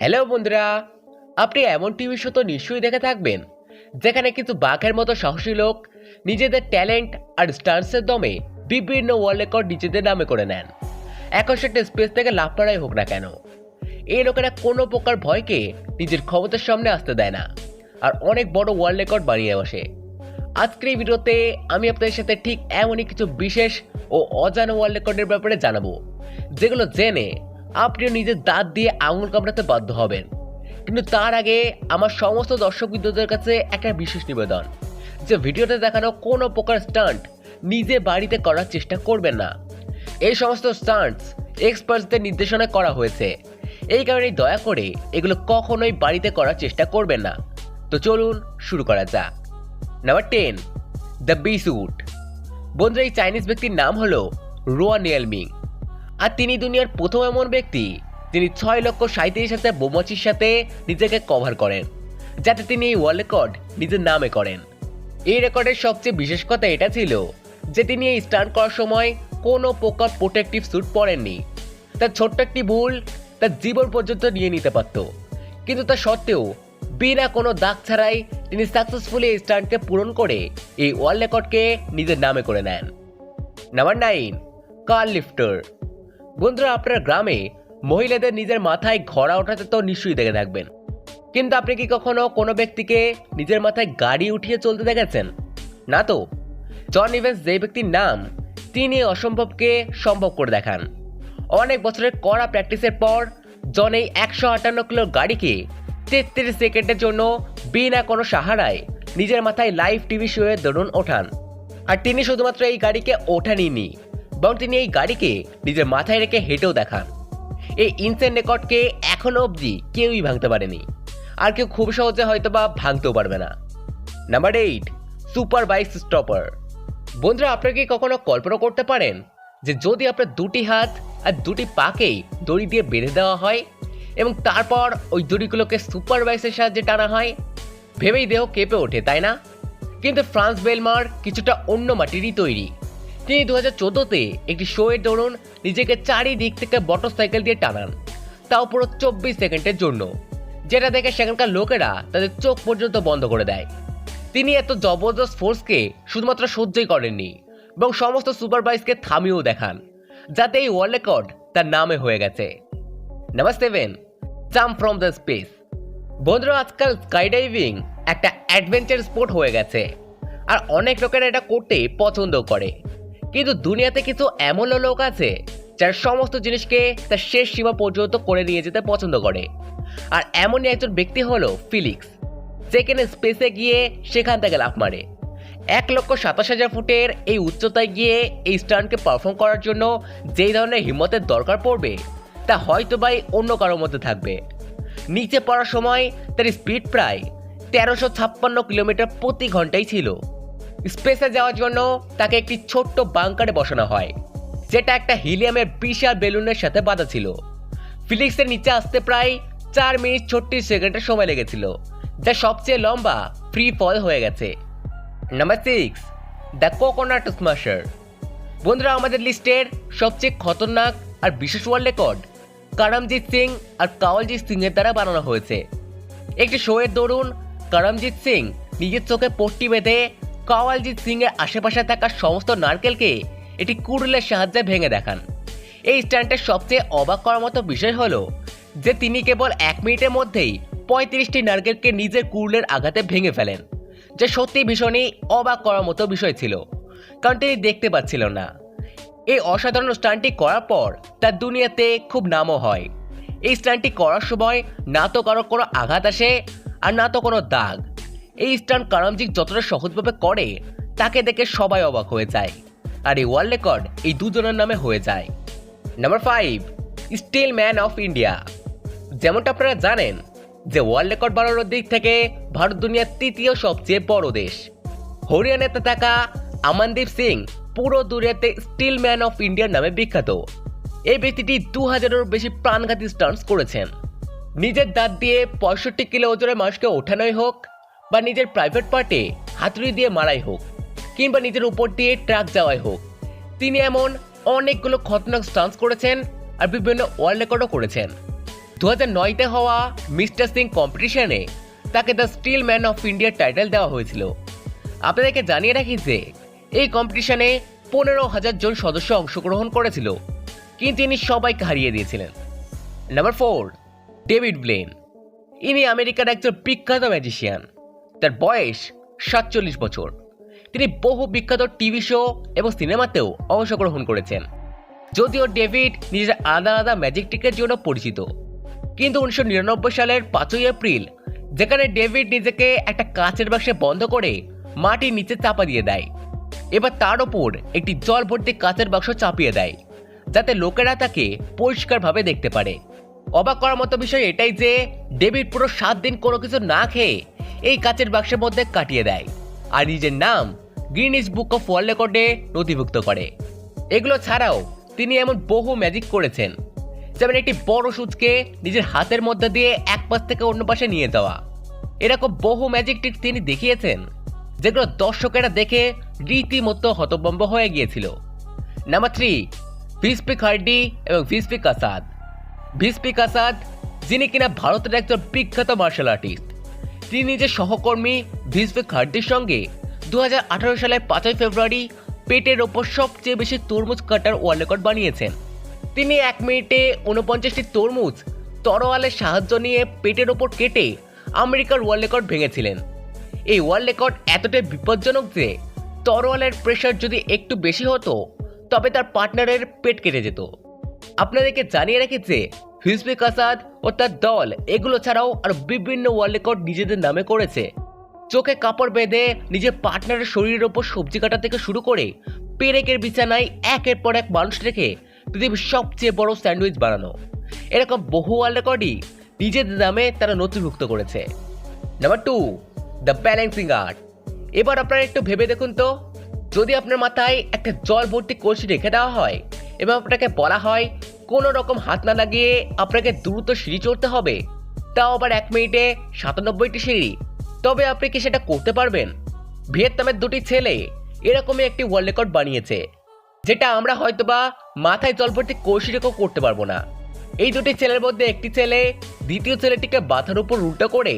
Hello বন্ধুরা। আপনি এমন টিভি শো তো নিশ্চয়ই দেখে থাকবেন, যেখানে কিছু বাঘের মতো সাহসী লোক নিজেদের ট্যালেন্ট আর স্টান্সের দমে বিভিন্ন ওয়ার্ল্ড রেকর্ড নিজেদের নামে করে নেন। এখন সেটা স্পেস থেকে লাভ করাই হোক না কেন। এই লোকেরা কোনো প্রকার ভয়কে নিজের ক্ষমতার সামনে আসতে দেয় না, আর অনেক বড় ওয়ার্ল্ড রেকর্ড বানিয়ে বসে। আজকের এই ভিডিওতে আমি আপনাদের সাথে ঠিক এমনই কিছু বিশেষ ও অজানা ওয়ার্ল্ড রেকর্ডের ব্যাপারে জানাব, যেগুলো জেনে আপনিও নিজের দাঁত দিয়ে আঙুল কামড়াতে বাধ্য হবেন। কিন্তু তার আগে আমার সমস্ত দর্শক বিন্দুদের কাছে একটা বিশেষ নিবেদন, যে ভিডিওতে দেখানো কোনো প্রকার স্টান্ট নিজে বাড়িতে করার চেষ্টা করবেন না। এই সমস্ত স্টান্টস এক্সপার্টসদের নির্দেশনা করা হয়েছে। এই কারণেই দয়া করে এগুলো কখনোই বাড়িতে করার চেষ্টা করবেন না। তো চলুন শুরু করা যাক। Number ten the bee suit বন্ধুরা, এই চাইনিজ ব্যক্তির নাম হলো রোয়া নিয়ালমিং আর তিনি দুনিয়ার প্রথম এমন ব্যক্তি তিনি ছয় লক্ষ সাঁত্রিশ হাজার বোমাচির সাথে নিজেকে কভার করেন, যাতে তিনি এই ওয়ার্ল্ড রেকর্ড নিজের নামে করেন। এই রেকর্ডের সবচেয়ে বিশেষ কথা এটা ছিল যে তিনি এই স্টান্ট করার সময় কোনো প্রকার প্রোটেক্টিভ স্যুট পরেননি। তার ছোট্ট একটি ভুল তার জীবন পর্যন্ত নিয়ে নিতে পারত। কিন্তু তা সত্ত্বেও বিনা কোনো দাগ ছাড়াই তিনি সাকসেসফুলি এই স্টান্টকে পূরণ করে এই ওয়ার্ল্ড রেকর্ডকে নিজের নামে করে নেন। Number nine car lifter? বন্ধুরা, আপনার গ্রামে মহিলাদের নিজের মাথায় ঘোড়া ওঠাতে তো নিশ্চয়ই দেখে থাকবেন। কিন্তু আপনি কি কখনো কোনো ব্যক্তিকে নিজের মাথায় গাড়ি উঠিয়ে চলতে দেখেছেন? না তো? জন ইভেন্স যে ব্যক্তির নাম তিনি অসম্ভবকে সম্ভব করে দেখান। অনেক বছরের কড়া প্র্যাকটিসের পর জন এই একশো আটান্ন কিলো গাড়িকে তেত্রিশ সেকেন্ডের জন্য বিনা কোনো সাহারায় নিজের মাথায় লাইভ টিভি শোয়ে দরুন ওঠান। আর তিনি শুধুমাত্র এই গাড়িকে ওঠানিনি বরং তিনি এই গাড়িকে নিজের মাথায় রেখে হেঁটেও দেখান। এই ইনসেন রেকর্ডকে এখনও অবধি কেউই ভাঙতে পারেনি। আর কেউ খুব সহজে হয়তো বা ভাঙতেও পারবে না। Number eight super bike stopper বন্ধুরা, আপনারা কি কখনো কল্পনা করতে পারেন যে যদি আপনার দুটি হাত আর দুটি পাকেই দড়ি দিয়ে বেঁধে দেওয়া হয় এবং তারপর ওই দড়িগুলোকে সুপার বাইসের সাহায্যে টানা হয়? ভেবেই দেহ কেঁপে ওঠে, তাই না? কিন্তু ফ্রান্স বেলমার কিছুটা অন্য মাটিরই তৈরি। তিনি দু হাজার চোদ্দোতে একটি শোয়ের দরুন নিজেকে চারিদিক থেকে মোটর সাইকেল দিয়ে টানান। তাও পুরো চব্বিশ সেকেন্ডের জন্য। যেটা দেখে সেখানকার লোকেরা তাদের চোখ পর্যন্ত বন্ধ করে দেয়। তিনি এত জবরদস্ত ফোর্সকে শুধুমাত্র সহ্যই করেননি, এবং সমস্ত সুপারভাইজকে থামিয়েও দেখান, যাতে এই ওয়ার্ল্ড রেকর্ড তার নামে হয়ে গেছে। Number seven jump from the space. বন্ধুরা, আজকাল স্কাইডাইভিং একটা অ্যাডভেঞ্চার স্পোর্ট হয়ে গেছে, আর অনেক লোকেরা এটা করতে পছন্দ করে। কিন্তু দুনিয়াতে কিছু এমন লোক আছে যারা সমস্ত জিনিসকে তার শেষ সীমা পর্যন্ত করে নিয়ে যেতে পছন্দ করে। আর এমনই একজন ব্যক্তি হলো ফিলিক্স, যেখানে স্পেসে গিয়ে সেখান থেকে লাফ মারে। এক লক্ষ সাতাশ হাজার ফুটের এই উচ্চতায় গিয়ে এই স্টান্টকে পারফর্ম করার জন্য যেই ধরনের হিম্মতের দরকার পড়বে, তা হয়তো বাই অন্য কারোর মধ্যে থাকবে। নিচে পড়ার সময় তার স্পিড প্রায় তেরোশো ছাপ্পান্ন কিলোমিটার প্রতি ঘন্টায় ছিল। স্পেসে যাওয়ার জন্য তাকে একটি ছোট্ট বাংকারে বসানো হয়, যেটা একটা হিলিয়ামের বিশাল বেলুনের সাথে বাঁধা ছিল। ফিলিক্সের নিচে আসতে প্রায় চার মিনিট ছত্রিশ সেকেন্ডের সময় লেগেছিল, যা সবচেয়ে লম্বা ফ্রি ফল হয়ে গেছে। Number six the coconut smasher বন্ধুরা, আমাদের লিস্টের সবচেয়ে খতরনাক আর বিশেষ ওয়ার্ল্ড রেকর্ড করমজিৎ সিং আর কাওয়ালজিৎ সিং এর দ্বারা বানানো হয়েছে। একটি শোয়ের দরুন করমজিৎ সিং নিজের চোখে পট্টি বেঁধে কাওয়ালজিৎ সিং এর আশেপাশে থাকা সমস্ত নারকেলকে এটি কুড়ুলের সাহায্যে ভেঙে দেখান। এই স্ট্যান্ডের সবচেয়ে অবাক করার মতো বিষয় হলো যে তিনি কেবল এক মিনিটের মধ্যেই পঁয়ত্রিশটি নারকেলকে নিজের কুড়ুলের আঘাতে ভেঙে ফেলেন, যা সত্যি ভীষণই অবাক করার মতো বিষয় ছিল, কারণ তিনি দেখতে পাচ্ছিল না। এই অসাধারণ স্টান্টটি করার পর তার দুনিয়াতে খুব নামও হয়। এই স্টান্টটি করার সময় না তো কারও কোনো আঘাত আসে আর না তো কোনো দাগ। এই স্টান্ট কারামজিক যতটা সহজভাবে করে, তাকে দেখে সবাই অবাক হয়ে যায়। আর এই ওয়ার্ল্ড রেকর্ড এই দুজনের নামে হয়ে যায়। Number five steel man of India যেমনটা আপনারা জানেন যে ওয়ার্ল্ড রেকর্ড বানানোর দিক থেকে ভারত দুনিয়ার তৃতীয় সবচেয়ে বড় দেশ। হরিয়ানাতে থাকা আমানদীপ সিং পুরো দুনিয়াতে স্টিল ম্যান অফ ইন্ডিয়ার নামে বিখ্যাত। এই ব্যক্তিটি দু হাজারেরও বেশি প্রাণঘাতী স্টান্টস করেছেন। নিজের দাঁত দিয়ে পঁয়ষট্টি কিলো ওজনের মানুষকে ওঠানোই হোক বা নিজের প্রাইভেট পার্টে হাতুড়ি দিয়ে মারাই হোক, কিংবা নিজের উপর দিয়ে ট্রাক যাওয়াই হোক, তিনি এমন অনেকগুলো খতরনাক স্টান্টস করেছেন আর বিভিন্ন ওয়ার্ল্ড রেকর্ডও করেছেন। দু হাজার নয়তে হওয়া মিস্টার সিং কম্পিটিশনে তাকে দ্য স্টিল ম্যান অফ ইন্ডিয়ার টাইটেল দেওয়া হয়েছিল। আপনাদেরকে জানিয়ে রাখি যে, এই কম্পিটিশনে পনেরো হাজার জন সদস্য অংশগ্রহণ করেছিল, কিন্তু ইনি সবাইকে হারিয়ে দিয়েছিলেন। নাম্বার ফোর ডেভিড ব্লেন ইনি আমেরিকার একজন বিখ্যাত ম্যাজিশিয়ান তার বয়স সাতচল্লিশ বছর। তিনি বহু বিখ্যাত টিভি শো এবং সিনেমাতেও অংশগ্রহণ করেছেন। যদিও ডেভিড নিজের আলাদা আলাদা ম্যাজিক ট্রিকের জন্য পরিচিত। কিন্তু উনিশশো নিরানব্বই সালের পাঁচই এপ্রিল, যেখানে ডেভিড নিজেকে একটা কাঁচের বাক্সে বন্ধ করে মাটির নিচে চাপা দিয়ে দেয়। এবার তার ওপর একটি জল ভর্তি কাঁচের বাক্স চাপিয়ে দেয়, যাতে লোকেরা তাকে পরিষ্কারভাবে দেখতে পারে। অবাক করার মতো বিষয় এটাই যে ডেভিড পুরো সাত দিন কোনো কিছু না খেয়ে এই কাচের বাক্সের মধ্যে কাটিয়ে দেয়। আর নিজের নাম গ্রিনিস বুক অফ ওয়ার্ল্ড রেকর্ডে নথিভুক্ত করে। এগুলো ছাড়াও তিনি এমন বহু ম্যাজিক করেছেন, যেমন একটি বড় সুচকে নিজের হাতের মধ্যে দিয়ে এক পাশ থেকে অন্য পাশে নিয়ে যাওয়া। এরকম বহু ম্যাজিক ট্রিক তিনি দেখিয়েছেন, যেগুলো দর্শকেরা দেখে রীতিমতো হতভম্ব হয়ে গিয়েছিল। নাম্বার থ্রি ভিসপি খার্ডি এবং ভিসপি কাসাদ ভিসপি কাসাদ যিনি কিনা ভারতের একজন বিখ্যাত মার্শাল আর্টিস্ট তিনি নিজের সহকর্মী ভিসপি খার্ডির সঙ্গে। দু হাজার আঠারো সালের পাঁচই ফেব্রুয়ারি পেটের ওপর সবচেয়ে বেশি তরমুজ কাটার ওয়ার্ল্ড রেকর্ড বানিয়েছেন। তিনি এক মিনিটে উনপঞ্চাশটি তরমুজ তরোয়ালের সাহায্য নিয়ে পেটের ওপর কেটে আমেরিকার ওয়ার্ল্ড রেকর্ড ভেঙেছিলেন। এই ওয়ার্ল্ড রেকর্ড এতটাই বিপজ্জনক যে তরোয়ালের প্রেশার যদি একটু বেশি হতো, তবে তার পার্টনারের পেট কেটে যেত। আপনাদেরকে জানিয়ে রাখি যে হিসবি কাসাদ ও তার দল, এগুলো ছাড়াও আর বিভিন্ন ওয়ার্ল্ড রেকর্ড নিজেদের নামে করেছে। চোখে কাপড় বেঁধে নিজের পার্টনারের শরীরের ওপর সবজি কাটা থেকে শুরু করে পেরেকের বিছানায় একের পর এক মানুষ রেখে পৃথিবীর সবচেয়ে বড় স্যান্ডউইচ বানানো। এরকম বহু ওয়ার্ল্ড রেকর্ডই নিজেদের নামে তারা নথিভুক্ত করেছে। Number two the balancing art এবার আপনারা একটু ভেবে দেখুন তো, যদি আপনার মাথায় একটা জল ভর্তি কলসি রেখে দেওয়া হয় এবং আপনাকে বলা হয়, কোনো রকম হাত না লাগিয়ে আপনাকে দ্রুত সিঁড়ি চড়তে হবে। তাও আবার এক মিনিটে সাতানব্বইটি সিঁড়ি। তবে আপনি কি সেটা করতে পারবেন? ভিয়েতনামের দুটি ছেলে এরকমই একটি ওয়ার্ল্ড রেকর্ড বানিয়েছে, যেটা আমরা হয়তোবা মাথায় জল ভর্তি কলসি রেখেও করতে পারব না। এই দুটি ছেলের মধ্যে একটি ছেলে দ্বিতীয় ছেলেটিকে মাথার উপর উল্টো করে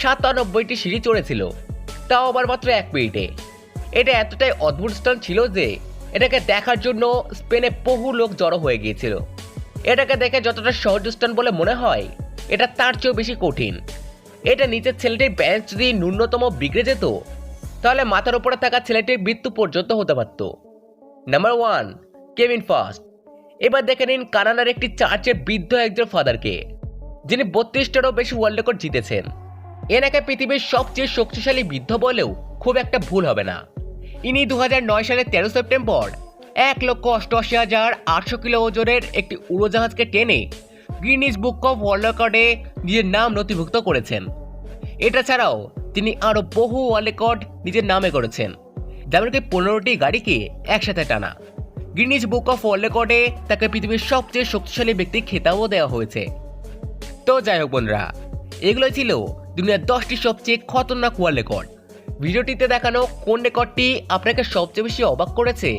সাতানব্বইটি সিঁড়ি চড়েছিল। তাও আবার মাত্র এক মিনিটে। এটা এতটাই অদ্ভুত স্থান ছিল যে এটাকে দেখার জন্য স্পেনে বহু লোক জড়ো হয়ে গিয়েছিল। এটাকে দেখে যতটা সহজ স্থান বলে মনে হয়, এটা তার চেয়েও বেশি কঠিন। এটা নিচের ছেলেটির ব্যালেন্স যদি ন্যূনতম বিগড়ে যেত, তাহলে মাথার উপরে থাকা ছেলেটির মৃত্যু পর্যন্ত হতে পারত। নাম্বার ওয়ান কেভিন ফার্স্ট এবার দেখে নিন কানাডার একটি চার্চের বৃদ্ধ একজন ফাদারকে, যিনি বত্রিশটারও বেশি ওয়ার্ল্ড রেকর্ড জিতেছেন। এনাকে পৃথিবীর সবচেয়ে শক্তিশালী বৃদ্ধ বলেও খুব একটা ভুল হবে না। ইনি দু সালের তেরো সেপ্টেম্বর। এক লক্ষ অষ্টআশি হাজার আটশো কিলো ওজনের একটি উড়োজাহাজকে টেনে গ্রিনিজ বুক অফ ওয়ার্ল্ড রেকর্ডে নিজের নাম নথিভুক্ত করেছেন। এটা ছাড়াও তিনি আরও বহু ওয়ার্ল্ড রেকর্ড নিজের নামে করেছেন যেমনকি পনেরোটি গাড়িকে একসাথে টানা। গ্রিনিজ বুক অফ ওয়ার্ল্ড রেকর্ডে তাকে পৃথিবীর সবচেয়ে শক্তিশালী ব্যক্তি খেতাবও দেওয়া হয়েছে। তো যাই হোক বোনরা এগুলো ছিল দুনিয়ার দশটি সবচেয়ে খতরনাক ওয়ার্ল্ড রেকর্ড। ভিডিওটিতে দেখানো কোন রেকর্ডটি আপনাকে সবচেয়ে বেশি অবাক করেছে,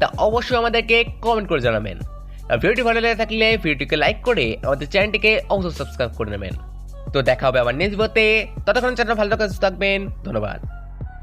তা অবশ্যই আমাদেরকে কমেন্ট করে জানাবেন। ভিডিওটি ভালো লেগে থাকলে ভিডিওটিকে লাইক করে আমাদের চ্যানেলটিকে অবশ্যই সাবস্ক্রাইব করে নেবেন। তো দেখা হবে আবার নেক্সট ভিডিওতে ততক্ষণ চ্যানেল ভালো থাকবেন, ধন্যবাদ।